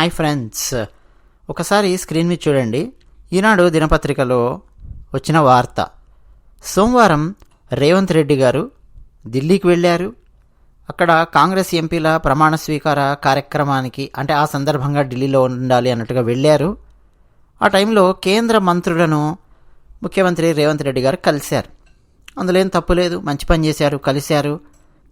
Hi friends. ఒకసారి screen మీద చూడండి. ఈనాడు దినపత్రికలో వచ్చిన వార్త. సోమవారం రేవంత్ రెడ్డి గారు ఢిల్లీకి వెళ్ళారు. అక్కడ కాంగ్రెస్ ఎంపీల ప్రమాణ స్వీకార కార్యక్రమానికి అంటే ఆ సందర్భంగా ఢిల్లీలో ఉండాలి అన్నట్టుగా వెళ్ళారు. ఆ టైంలో కేంద్ర మంత్రులను ముఖ్యమంత్రి రేవంత్ రెడ్డి గారు కలిశారు. అందులో ఏం తప్పు లేదు. మంచి పని చేశారు కలిశారు.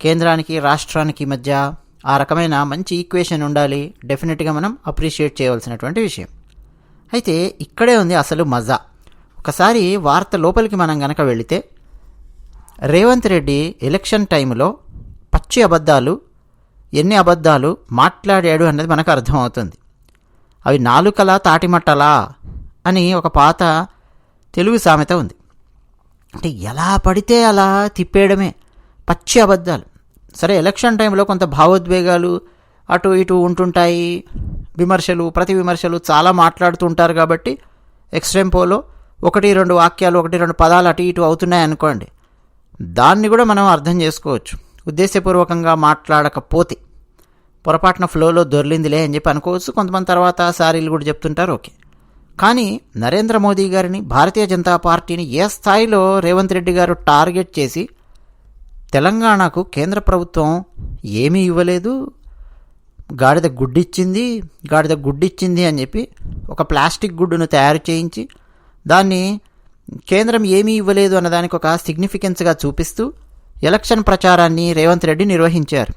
కేంద్రానికి రాష్ట్రానికి మధ్య ఆ రకమైన మంచి ఈక్వేషన్ ఉండాలి. డెఫినెట్గా మనం అప్రిషియేట్ చేయవలసినటువంటి విషయం. అయితే ఇక్కడే ఉంది అసలు మజా. ఒకసారి వార్త లోపలికి మనం గనక వెళితే రేవంత్ రెడ్డి ఎలక్షన్ టైంలో పచ్చి అబద్ధాలు ఎన్ని అబద్ధాలు మాట్లాడాడు అన్నది మనకు అర్థమవుతుంది. అవి నాలుకలా తాటిమట్టలా అని ఒక పాత తెలుగు సామెత ఉంది. అంటే ఎలా పడితే అలా తిప్పేయడమే పచ్చి అబద్ధాలు. సరే ఎలక్షన్ టైంలో కొంత భావోద్వేగాలు అటు ఇటు ఉంటుంటాయి. విమర్శలు ప్రతి విమర్శలు చాలా మాట్లాడుతుంటారు కాబట్టి ఎక్స్ట్రెంపోలో ఒకటి రెండు వాక్యాలు ఒకటి రెండు పదాలు అటు ఇటు అవుతున్నాయి అనుకోండి. దాన్ని కూడా మనం అర్థం చేసుకోవచ్చు. ఉద్దేశపూర్వకంగా మాట్లాడకపోతే పొరపాటున ఫ్లోలో దొర్లిందిలే అని చెప్పి అనుకోవచ్చు. కొంతమంది తర్వాత సారీలు కూడా చెప్తుంటారు ఓకే. కానీ నరేంద్ర మోదీ గారిని భారతీయ జనతా పార్టీని ఏ స్థాయిలో రేవంత్ రెడ్డి గారు టార్గెట్ చేసి తెలంగాణకు కేంద్ర ప్రభుత్వం ఏమీ ఇవ్వలేదు. గాడిద గుడ్డిచ్చింది గాడిద గుడ్డిచ్చింది అని చెప్పి ఒక ప్లాస్టిక్ గుడ్డును తయారు చేయించి దాన్ని కేంద్రం ఏమీ ఇవ్వలేదు అన్నదానికి ఒక సిగ్నిఫికెన్స్గా చూపిస్తూ ఎలక్షన్ ప్రచారాన్ని రేవంత్ రెడ్డి నిర్వహించారు.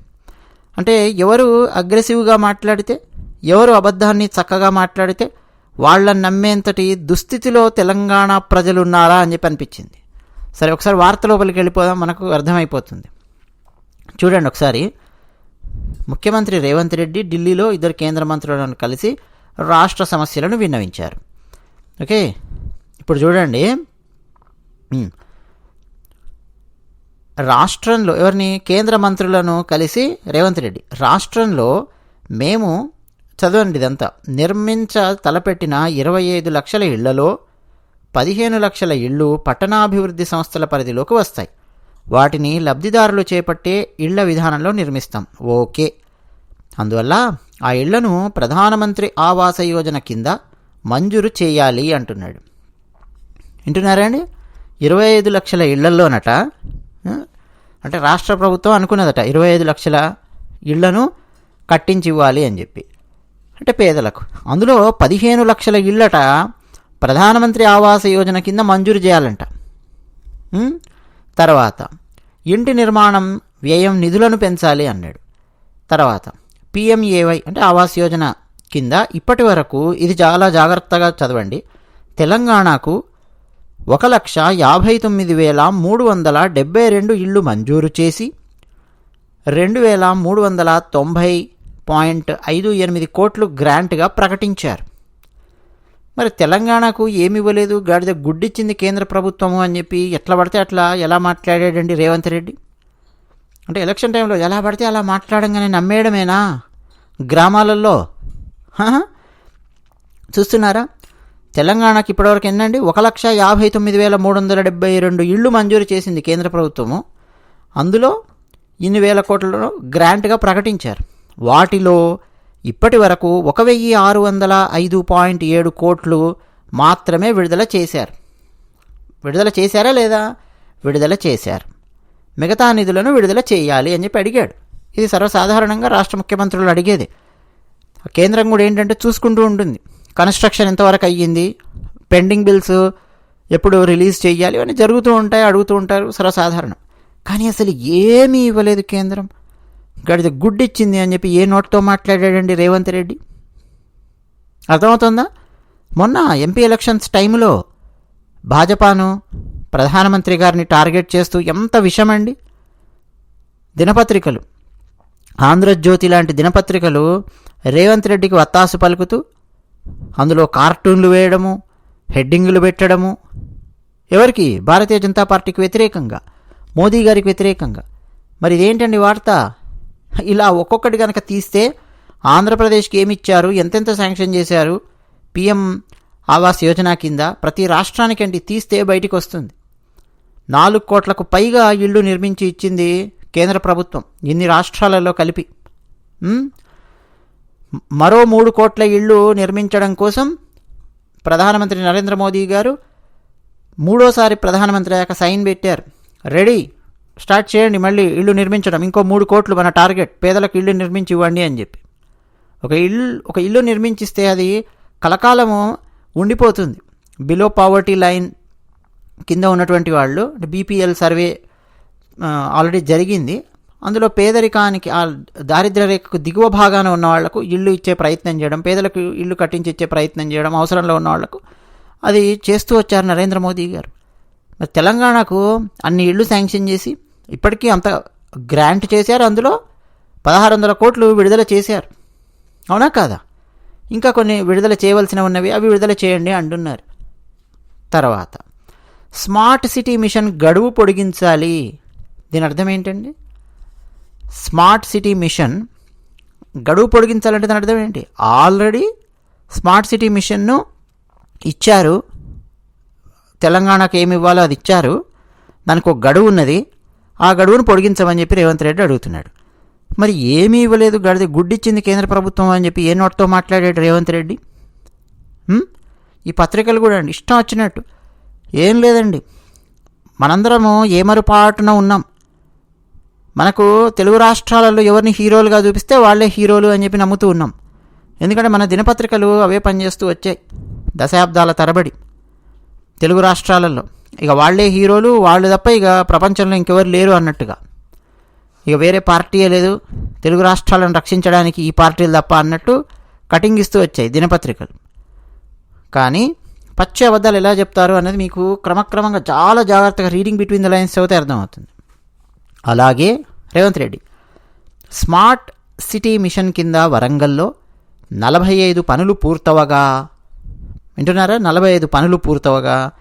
అంటే ఎవరు అగ్రెసివ్గా మాట్లాడితే ఎవరు అబద్ధాన్ని చక్కగా మాట్లాడితే వాళ్ళని నమ్మేంతటి దుస్థితిలో తెలంగాణ ప్రజలు ఉన్నారా అని చెప్పి అనిపించింది. సరే ఒకసారి వార్త లోపలికి వెళ్ళిపోదాం మనకు అర్థమైపోతుంది. చూడండి ఒకసారి. ముఖ్యమంత్రి రేవంత్ రెడ్డి ఢిల్లీలో ఇద్దరు కేంద్ర మంత్రులను కలిసి రాష్ట్ర సమస్యలను విన్నవించారు. ఓకే? ఇప్పుడు చూడండి. రాష్ట్రంలో ఎవరిని? కేంద్ర మంత్రులను కలిసి రేవంత్ రెడ్డి. రాష్ట్రంలో మేము చదవండి ఇదంతా. నిర్మించ తలపెట్టిన ఇరవై ఐదు లక్షల ఇళ్ళలో పదిహేను లక్షల ఇళ్ళు పట్టణాభివృద్ధి సంస్థల పరిధిలోకి వస్తాయి. వాటిని లబ్ధిదారులు చేపట్టే ఇళ్ళ విధానంలో నిర్మిస్తాం. ఓకే. అందువల్ల ఆ ఇళ్ళను ప్రధానమంత్రి ఆవాస యోజన కింద మంజూరు చేయాలి అంటున్నాడు. వింటున్నారా అండి? ఇరవై ఐదు లక్షల ఇళ్ళలోనట అంటే రాష్ట్ర ప్రభుత్వం అనుకున్నదట ఇరవై ఐదు లక్షల ఇళ్ళను కట్టించి ఇవ్వాలి అని చెప్పి. అంటే పేదలకు. అందులో పదిహేను లక్షల ఇళ్ళట ప్రధానమంత్రి ఆవాస యోజన కింద మంజూరు చేయాలంట. తర్వాత ఇంటి నిర్మాణం వ్యయం నిధులను పెంచాలి అన్నాడు. తర్వాత పిఎంఏవై అంటే ఆవాస్ యోజన కింద ఇప్పటి వరకు ఇది చాలా జాగ్రత్తగా చదవండి. తెలంగాణకు ఒక లక్ష యాభై తొమ్మిది వేల మూడు వందల డెబ్బై రెండు ఇళ్ళు మంజూరు చేసి రెండు వేల మూడు వందల తొంభై పాయింట్ ఐదు ఎనిమిది కోట్లు గ్రాంట్గా ప్రకటించారు. మరి తెలంగాణకు ఏమి ఇవ్వలేదు? గాడిద గుడ్డిచ్చింది కేంద్ర ప్రభుత్వము అని చెప్పి ఎట్లా పడితే అట్లా ఎలా మాట్లాడాడండి రేవంత్ రెడ్డి? అంటే ఎలక్షన్ టైంలో ఎలా పడితే అలా మాట్లాడంగానే నమ్మేయడమేనా? గ్రామాలలో చూస్తున్నారా? తెలంగాణకి ఇప్పటివరకు ఎన్నండి? ఒక లక్ష యాభై తొమ్మిది వేల మూడు వందల డెబ్బై రెండు ఇళ్ళు మంజూరు చేసింది కేంద్ర ప్రభుత్వము. అందులో ఇన్ని వేల కోట్లను గ్రాంట్గా ప్రకటించారు. వాటిలో ఇప్పటి వరకు ఒక వెయ్యి ఆరు వందల ఐదు పాయింట్ ఏడు కోట్లు మాత్రమే విడుదల చేశారు. విడుదల చేశారా లేదా? విడుదల చేశారు. మిగతా నిధులను విడుదల చేయాలి అని చెప్పి అడిగాడు. ఇది సర్వసాధారణంగా రాష్ట్ర ముఖ్యమంత్రులు అడిగేది. కేంద్రం కూడా ఏంటంటే చూసుకుంటూ ఉంటుంది. కన్స్ట్రక్షన్ ఎంతవరకు అయ్యింది? పెండింగ్ బిల్స్ ఎప్పుడు రిలీజ్ చేయాలి? ఇవన్నీ జరుగుతూ ఉంటాయి అడుగుతూ ఉంటారు సర్వసాధారణం. కానీ అసలు ఏమీ ఇవ్వలేదు కేంద్రం. గడిద గుడ్డిచ్చింది అని చెప్పి ఏ నోట్తో మాట్లాడాడండి రేవంత్ రెడ్డి? అర్థమవుతుందా? మొన్న ఎంపీ ఎలక్షన్స్ టైంలో భాజపాను ప్రధానమంత్రి గారిని టార్గెట్ చేస్తూ ఎంత విషమండి? దినపత్రికలు. ఆంధ్రజ్యోతి లాంటి దినపత్రికలు రేవంత్ రెడ్డికి వత్తాసు పలుకుతూ అందులో కార్టూన్లు వేయడము హెడ్డింగులు పెట్టడము ఎవరికి? భారతీయ జనతా పార్టీకి వ్యతిరేకంగా మోదీ గారికి వ్యతిరేకంగా. మరి ఇదేంటండి వార్త? ఇలా ఒక్కొక్కటి కనుక తీస్తే ఆంధ్రప్రదేశ్కి ఏమి ఇచ్చారు ఎంతెంత శాంక్షన్ చేశారు? పిఎం ఆవాస్ యోజన కింద ప్రతి రాష్ట్రానికండి తీస్తే బయటికి వస్తుంది నాలుగు కోట్లకు పైగా ఇళ్ళు నిర్మించి ఇచ్చింది కేంద్ర ప్రభుత్వం ఇన్ని రాష్ట్రాలలో కలిపి. మరో మూడు కోట్ల ఇళ్ళు నిర్మించడం కోసం ప్రధానమంత్రి నరేంద్ర మోదీ గారు మూడోసారి ప్రధానమంత్రి అయ్యాక సైన్ పెట్టారు. రెడీ? స్టార్ట్ చేయండి మళ్ళీ ఇల్లు నిర్మించడం. ఇంకో మూడు కోట్లు మన టార్గెట్. పేదలకు ఇల్లు నిర్మించి ఇవ్వండి అని చెప్పి. ఒక ఇల్లు ఒక ఇల్లు నిర్మించిస్తే అది కలకాలము ఉండిపోతుంది. బిలో పావర్టీ లైన్ కింద ఉన్నటువంటి వాళ్ళు బీపీఎల్ సర్వే ఆల్రెడీ జరిగింది. అందులో పేదరికానికి ఆ దారిద్ర్య రేఖకు దిగువ భాగాన ఉన్న వాళ్ళకు ఇల్లు ఇచ్చే ప్రయత్నం చేయడం పేదలకు ఇల్లు కట్టించి ఇచ్చే ప్రయత్నం చేయడం అవసరంలో ఉన్న వాళ్ళకు అది చేస్తూ వచ్చారు నరేంద్ర మోదీ గారు. తెలంగాణకు అన్ని ఇళ్ళు శాంక్షన్ చేసి ఇప్పటికీ అంత గ్రాంట్ చేశారు అందులో పదహారు వందల కోట్లు విడుదల చేశారు. అవునా కాదా? ఇంకా కొన్ని విడుదల చేయవలసిన ఉన్నవి అవి విడుదల చేయండి అంటున్నారు. తర్వాత స్మార్ట్ సిటీ మిషన్ గడువు పొడిగించాలి. దీని అర్థం ఏంటండి? స్మార్ట్ సిటీ మిషన్ గడువు పొడిగించాలంటే దాని అర్థం ఏంటి? ఆల్రెడీ స్మార్ట్ సిటీ మిషన్ను ఇచ్చారు. తెలంగాణకు ఏమి ఇవ్వాలో అది ఇచ్చారు. దానికి ఒక గడువు ఉన్నది. ఆ గడువును పొడిగించమని చెప్పి రేవంత్ రెడ్డి అడుగుతున్నాడు. మరి ఏమీ ఇవ్వలేదు గడిది గుడ్డిచ్చింది కేంద్ర ప్రభుత్వం అని చెప్పి ఏ నోట్తో మాట్లాడాడు రేవంత్ రెడ్డి? ఈ పత్రికలు కూడా అండి ఇష్టం వచ్చినట్టు. ఏం లేదండి. మనందరము ఏమరుపాటున ఉన్నాం. మనకు తెలుగు రాష్ట్రాలలో ఎవరిని హీరోలుగా చూపిస్తే వాళ్ళే హీరోలు అని చెప్పి నమ్ముతూ ఉన్నాం. ఎందుకంటే మన దినపత్రికలు అవే పనిచేస్తూ వచ్చాయి. దశాబ్దాల తరబడి. తెలుగు రాష్ట్రాలలో. ఇక వాళ్ళే హీరోలు వాళ్ళు తప్ప ఇక ప్రపంచంలో ఇంకెవరు లేరు అన్నట్టుగా. ఇక వేరే పార్టీయే లేదు. తెలుగు రాష్ట్రాలను రక్షించడానికి ఈ పార్టీలు తప్ప అన్నట్టు కటింగ్ ఇస్తూ వచ్చాయి దినపత్రికలు. కానీ పచ్చి అబద్ధాలు ఎలా చెప్తారు అనేది మీకు క్రమక్రమంగా చాలా జాగ్రత్తగా రీడింగ్ బిట్వీన్ ద లైన్స్ చదివితే అర్థమవుతుంది. అలాగే Revanth Reddy smart city mission కింద వరంగల్లో నలభై ఐదు పనులు పూర్తవగా. వింటున్నారా? నలభై ఐదు పనులు పూర్తవగా.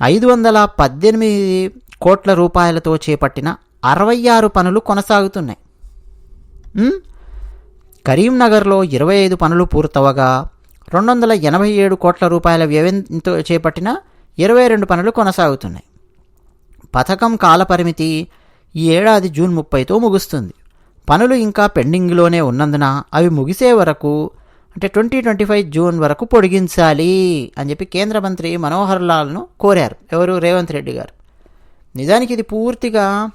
ఐదు వందల పద్దెనిమిది కోట్ల రూపాయలతో చేపట్టిన అరవై ఆరు పనులు కొనసాగుతున్నాయి. కరీంనగర్లో ఇరవై ఐదు పనులు పూర్తవగా రెండు వందల ఎనభై ఏడు కోట్ల రూపాయల వ్యయంతో చేపట్టిన ఇరవై రెండు పనులు కొనసాగుతున్నాయి. పథకం కాలపరిమితి ఈ ఏడాది జూన్ ముప్పైతో ముగుస్తుంది. పనులు ఇంకా పెండింగ్లోనే ఉన్నందున అవి ముగిసే వరకు అంటే ట్వంటీ ట్వంటీ ఫైవ్ జూన్ వరకు పొడిగించాలి అని చెప్పి కేంద్ర మంత్రి మనోహర్ లాల్ను కోరారు. ఎవరు? రేవంత్ రెడ్డి గారు. నిజానికి ఇది పూర్తిగా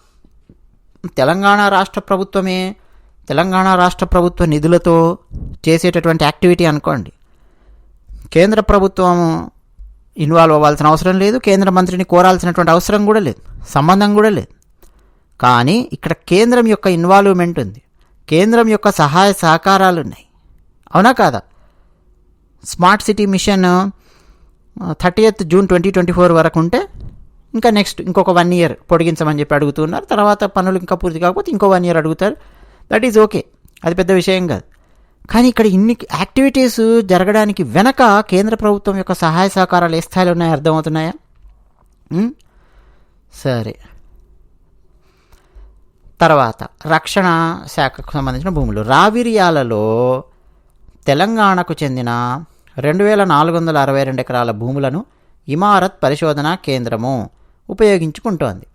తెలంగాణ రాష్ట్ర ప్రభుత్వమే తెలంగాణ రాష్ట్ర ప్రభుత్వ నిధులతో చేసేటటువంటి యాక్టివిటీ అనుకోండి. కేంద్ర ప్రభుత్వం ఇన్వాల్వ్ అవ్వాల్సిన అవసరం లేదు కేంద్ర మంత్రిని కోరాల్సినటువంటి అవసరం కూడా లేదు సంబంధం కూడా లేదు. కానీ ఇక్కడ కేంద్రం యొక్క ఇన్వాల్వ్మెంట్ ఉంది. కేంద్రం యొక్క సహాయ సహకారాలు ఉన్నాయి. అవునా కాదా? Smart city mission thirtieth June twenty twenty four వరకు ఉంటే ఇంకా నెక్స్ట్ ఇంకొక వన్ ఇయర్ పొడిగించమని చెప్పి అడుగుతున్నారు తర్వాత పనులు ఇంకా పూర్తి కాకపోతే ఇంకో వన్ ఇయర్ అడుగుతారు. దట్ ఈజ్ ఓకే అది పెద్ద విషయం కాదు. కానీ ఇక్కడ ఇన్ని యాక్టివిటీస్ జరగడానికి వెనక కేంద్ర ప్రభుత్వం యొక్క సహాయ సహకారాలు ఏ స్థాయిలో ఉన్నాయో అర్థమవుతున్నాయా? సరే. తర్వాత రక్షణ శాఖకు సంబంధించిన భూములు. రావిరియాలలో తెలంగాణకు చెందిన రెండు వేల నాలుగు వందల అరవై రెండు ఎకరాల భూములను ఇమారత్ పరిశోధనా కేంద్రము ఉపయోగించుకుంటోంది.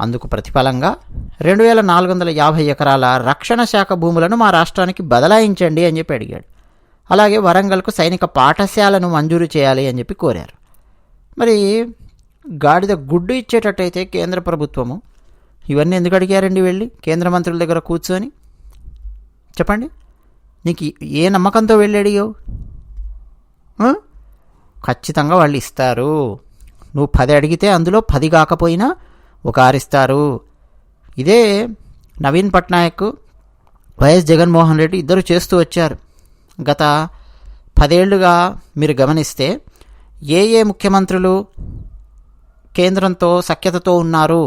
అందుకు ప్రతిఫలంగా రెండు వేల నాలుగు వందల యాభై ఎకరాల రక్షణ శాఖ భూములను మా రాష్ట్రానికి బదలాయించండి అని చెప్పి అడిగాడు. అలాగే వరంగల్కు సైనిక పాఠశాలను మంజూరు చేయాలి అని చెప్పి కోరారు. మరి గాడిద గుడ్డు ఇచ్చేటట్టయితే కేంద్ర ప్రభుత్వము? ఇవన్నీ ఎందుకు అడిగారండి వెళ్ళి? కేంద్ర మంత్రుల దగ్గర కూర్చొని? చెప్పండి. నీకు ఏ నమ్మకంతో వెళ్ళాడియో? ఖచ్చితంగా వాళ్ళు ఇస్తారు. నువ్వు పది అడిగితే అందులో పది కాకపోయినా ఒక ఆరిస్తారు ఇదే నవీన్ పట్నాయక్ వైఎస్ జగన్మోహన్ రెడ్డి ఇద్దరు చేస్తూ వచ్చారు. గత పదేళ్ళుగా మీరు గమనిస్తే ఏ ఏ ముఖ్యమంత్రులు కేంద్రంతో సఖ్యతతో ఉన్నారు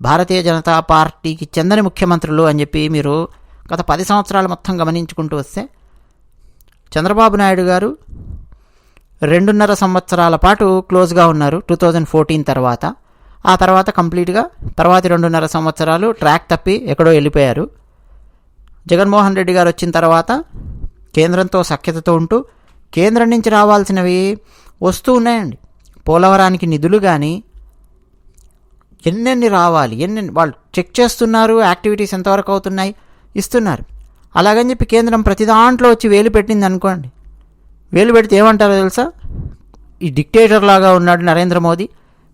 భారతీయ జనతా పార్టీకి చెందని ముఖ్యమంత్రులు అని చెప్పి మీరు గత పది సంవత్సరాలు మొత్తం గమనించుకుంటూ వస్తే చంద్రబాబు నాయుడు గారు రెండున్నర సంవత్సరాల పాటు క్లోజ్గా ఉన్నారు టూ థౌజండ్ ఫోర్టీన్ తర్వాత. ఆ తర్వాత కంప్లీట్గా తర్వాతి రెండున్నర సంవత్సరాలు ట్రాక్ తప్పి ఎక్కడో వెళ్ళిపోయారు. జగన్మోహన్ రెడ్డి గారు వచ్చిన తర్వాత కేంద్రంతో సఖ్యతతో ఉంటూ కేంద్రం నుంచి రావాల్సినవి వస్తూ ఉన్నాయండి. పోలవరానికి నిధులు కానీ ఎన్నెన్ని రావాలి ఎన్నెన్ని వాళ్ళు చెక్ చేస్తున్నారు యాక్టివిటీస్ ఎంతవరకు అవుతున్నాయి ఇస్తున్నారు. అలాగని చెప్పి కేంద్రం ప్రతి దాంట్లో వచ్చి వేలు పెట్టింది అనుకోండి. వేలు పెడితే ఏమంటారో తెలుసా? ఈ డిక్టేటర్ లాగా ఉన్నాడు నరేంద్ర మోదీ.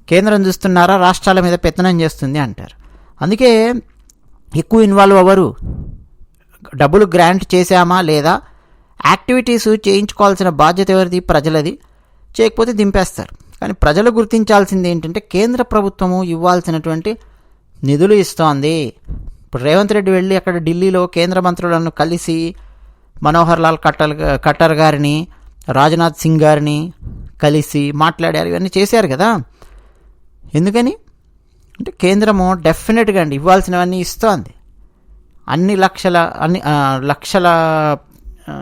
కేంద్రం చూస్తున్నారా? రాష్ట్రాల మీద పెత్తనం చేస్తుంది అంటారు. అందుకే ఎక్కువ ఇన్వాల్వ్ అవ్వరు. డబ్బులు గ్రాంట్ చేశామా లేదా? యాక్టివిటీస్ చేయించుకోవాల్సిన బాధ్యత ఎవరిది? ప్రజలది. చేయకపోతే దింపేస్తారు. కానీ ప్రజలు గుర్తించాల్సింది ఏంటంటే కేంద్ర ప్రభుత్వము ఇవ్వాల్సినటువంటి నిధులు ఇస్తోంది. ఇప్పుడు రేవంత్ రెడ్డి వెళ్ళి అక్కడ ఢిల్లీలో కేంద్ర మంత్రులను కలిసి మనోహర్ లాల్ కట్టల్ కట్టర్ గారిని రాజ్నాథ్ సింగ్ గారిని కలిసి మాట్లాడారు. ఇవన్నీ చేశారు కదా? ఎందుకని? అంటే కేంద్రము డెఫినెట్గా అండి ఇవ్వాల్సినవన్నీ ఇస్తోంది. అన్ని లక్షల అన్ని లక్షల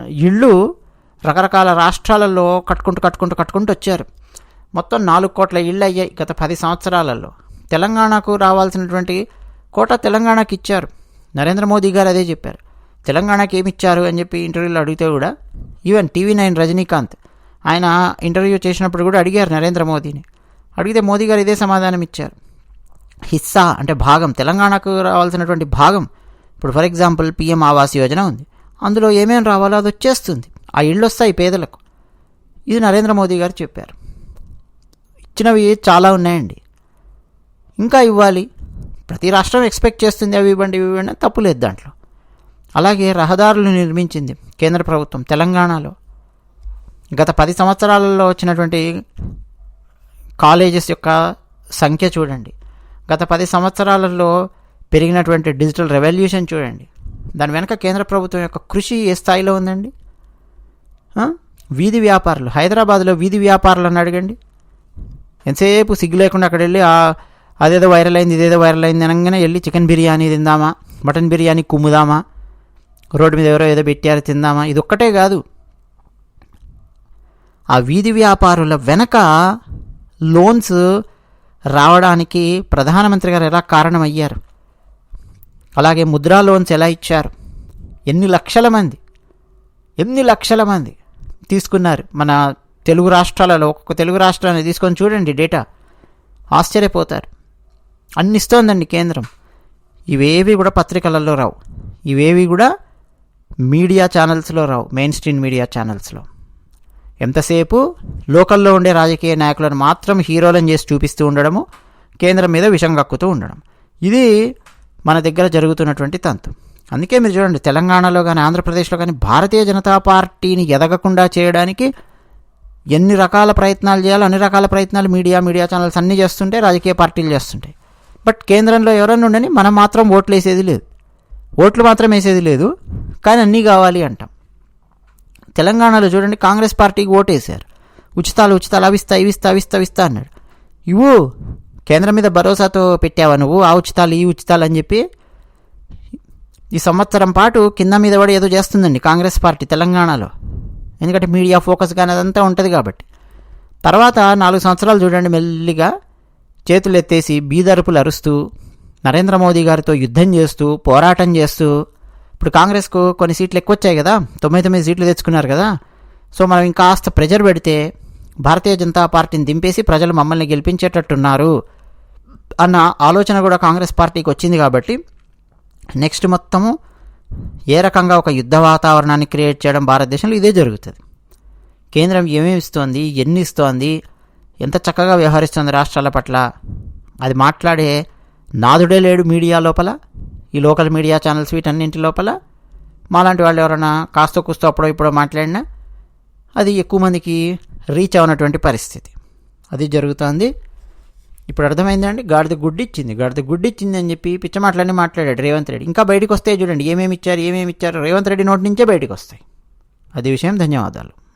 ఇళ్ళు రకరకాల రాష్ట్రాలలో కట్టుకుంటూ కట్టుకుంటూ కట్టుకుంటూ వచ్చారు. మొత్తం నాలుగు కోట్ల ఇళ్ళు అయ్యాయి గత పది సంవత్సరాలలో. తెలంగాణకు రావాల్సినటువంటి కోట తెలంగాణకి ఇచ్చారు. నరేంద్ర మోదీ గారు అదే చెప్పారు. తెలంగాణకి ఏమి ఇచ్చారు అని చెప్పి ఇంటర్వ్యూలో అడిగితే కూడా ఈవెన్ టీవీ నైన్ రజనీకాంత్ ఆయన ఇంటర్వ్యూ చేసినప్పుడు కూడా అడిగారు నరేంద్ర మోదీని. అడిగితే మోదీ గారు ఇదే సమాధానం ఇచ్చారు. హిస్సా అంటే భాగం తెలంగాణకు రావాల్సినటువంటి భాగం. ఇప్పుడు for example PM Awas Yojana ఉంది. అందులో ఏమేమి రావాలో అది వచ్చేస్తుంది. ఆ ఇళ్ళు వస్తాయి పేదలకు. ఇది నరేంద్ర మోదీ గారు చెప్పారు. ఇచ్చినవి చాలా ఉన్నాయండి. ఇంకా ఇవ్వాలి. ప్రతి రాష్ట్రం ఎక్స్పెక్ట్ చేస్తుంది అవి ఇవ్వండి ఇవి ఇవ్వండి తప్పు లేదు దాంట్లో. అలాగే రహదారులు నిర్మించింది కేంద్ర ప్రభుత్వం తెలంగాణలో. గత పది సంవత్సరాలలో వచ్చినటువంటి కాలేజెస్ యొక్క సంఖ్య చూడండి. గత పది సంవత్సరాలలో పెరిగినటువంటి డిజిటల్ రెవల్యూషన్ చూడండి. దాని వెనక కేంద్ర ప్రభుత్వం యొక్క కృషి ఏ స్థాయిలో ఉందండి? వీధి వ్యాపారులు హైదరాబాద్లో వీధి వ్యాపారులు అని అడగండి. ఎంతసేపు సిగ్గు లేకుండా అక్కడ వెళ్ళి "ఆ, అదేదో వైరల్ అయింది ఇదేదో వైరల్ అయింది అనగానే వెళ్ళి చికెన్ బిర్యానీ తిందామా మటన్ బిర్యానీ కుమ్ముదామా రోడ్డు మీద ఎవరో ఏదో పెట్టారు తిందామా ఇది ఒక్కటే కాదు. ఆ వీధి వ్యాపారుల వెనక లోన్స్ రావడానికి ప్రధానమంత్రి గారు ఎలా కారణమయ్యారు? అలాగే ముద్రా లోన్స్ ఎలా ఇచ్చారు? ఎన్ని లక్షల మంది ఎన్ని లక్షల మంది తీసుకున్నారు? మన తెలుగు రాష్ట్రాలలో ఒక్కొక్క తెలుగు రాష్ట్రాన్ని తీసుకొని చూడండి డేటా. ఆశ్చర్యపోతారు. అన్ని ఇస్తోందండి కేంద్రం. ఇవేవి కూడా పత్రికలలో రావు. ఇవేవి కూడా మీడియా ఛానల్స్లో రావు. మెయిన్ స్ట్రీమ్ మీడియా ఛానల్స్లో. ఎంతసేపు లోకల్లో ఉండే రాజకీయ నాయకులను మాత్రం హీరోలను చేసి చూపిస్తూ ఉండడము కేంద్రం మీద విషం కక్కుతూ ఉండడం. ఇది మన దగ్గర జరుగుతున్నటువంటి తంతు. అందుకే మీరు చూడండి తెలంగాణలో కానీ ఆంధ్రప్రదేశ్లో కానీ భారతీయ జనతా పార్టీని ఎదగకుండా చేయడానికి ఎన్ని రకాల ప్రయత్నాలు చేయాలో అన్ని రకాల ప్రయత్నాలు మీడియా మీడియా ఛానల్స్ అన్నీ చేస్తుంటే రాజకీయ పార్టీలు చేస్తుంటాయి. బట్ కేంద్రంలో ఎవరన్నా ఉండని మనం మాత్రం ఓట్లు వేసేది లేదు. ఓట్లు మాత్రం వేసేది లేదు. కానీ అన్నీ కావాలి అంటాం. తెలంగాణలో చూడండి కాంగ్రెస్ పార్టీకి ఓటేశారు. ఉచితాలు ఉచితాలు అవిస్తా ఇవిస్తా అవిస్తా ఇస్తా అన్నాడు. ఇవ్వు కేంద్రం మీద భరోసాతో పెట్టావా నువ్వు? ఆ ఉచితాలు ఈ ఉచితాలు అని చెప్పి ఈ సంవత్సరం పాటు కింద మీద పడి ఏదో చేస్తుందండి కాంగ్రెస్ పార్టీ తెలంగాణలో. ఎందుకంటే మీడియా ఫోకస్ కానీ అదంతా ఉంటుంది కాబట్టి. తర్వాత నాలుగు సంవత్సరాలు చూడండి మెల్లిగా చేతులు ఎత్తేసి బీదరుపులు అరుస్తూ నరేంద్ర మోదీ గారితో యుద్ధం చేస్తూ పోరాటం చేస్తూ ఇప్పుడు కాంగ్రెస్కు కొన్ని సీట్లు ఎక్కువ వచ్చాయి కదా తొమ్మిది తొమ్మిది సీట్లు తెచ్చుకున్నారు కదా సో మనం ఇంకాస్త ప్రెజర్ పెడితే భారతీయ జనతా పార్టీని దింపేసి ప్రజలు మమ్మల్ని గెలిపించేటట్టున్నారు అన్న ఆలోచన కూడా కాంగ్రెస్ పార్టీకి వచ్చింది కాబట్టి నెక్స్ట్ మొత్తము ఏ రకంగా ఒక యుద్ధ వాతావరణాన్ని క్రియేట్ చేయడం భారతదేశంలో ఇదే జరుగుతుంది. కేంద్రం ఏమేమి ఇస్తోంది ఎన్ని ఇస్తోంది ఎంత చక్కగా వ్యవహరిస్తుంది రాష్ట్రాల పట్ల. అది మాట్లాడే నాదుడే లేడు మీడియా లోపల ఈ లోకల్ మీడియా ఛానల్స్ వీటన్నింటి లోపల. మాలాంటి వాళ్ళు ఎవరైనా కాస్త కూస్తో అప్పుడో ఇప్పుడో మాట్లాడినా అది ఎక్కువ మందికి రీచ్ అవునటువంటి పరిస్థితి. అది జరుగుతోంది. ఇప్పుడు అర్థమైందండి? గాడిద గుడ్డి ఇచ్చింది గాడిద గుడ్డి ఇచ్చింది అని చెప్పి పిచ్చ మాటలన్నీ మాట్లాడాడు రేవంత్ రెడ్డి. ఇంకా బయటకు వస్తాయి చూడండి ఏమేమి ఇచ్చారు ఏమేమి ఇచ్చారు. రేవంత్ రెడ్డి నోటి నుంచే బయటకు వస్తాయి అది విషయం. ధన్యవాదాలు.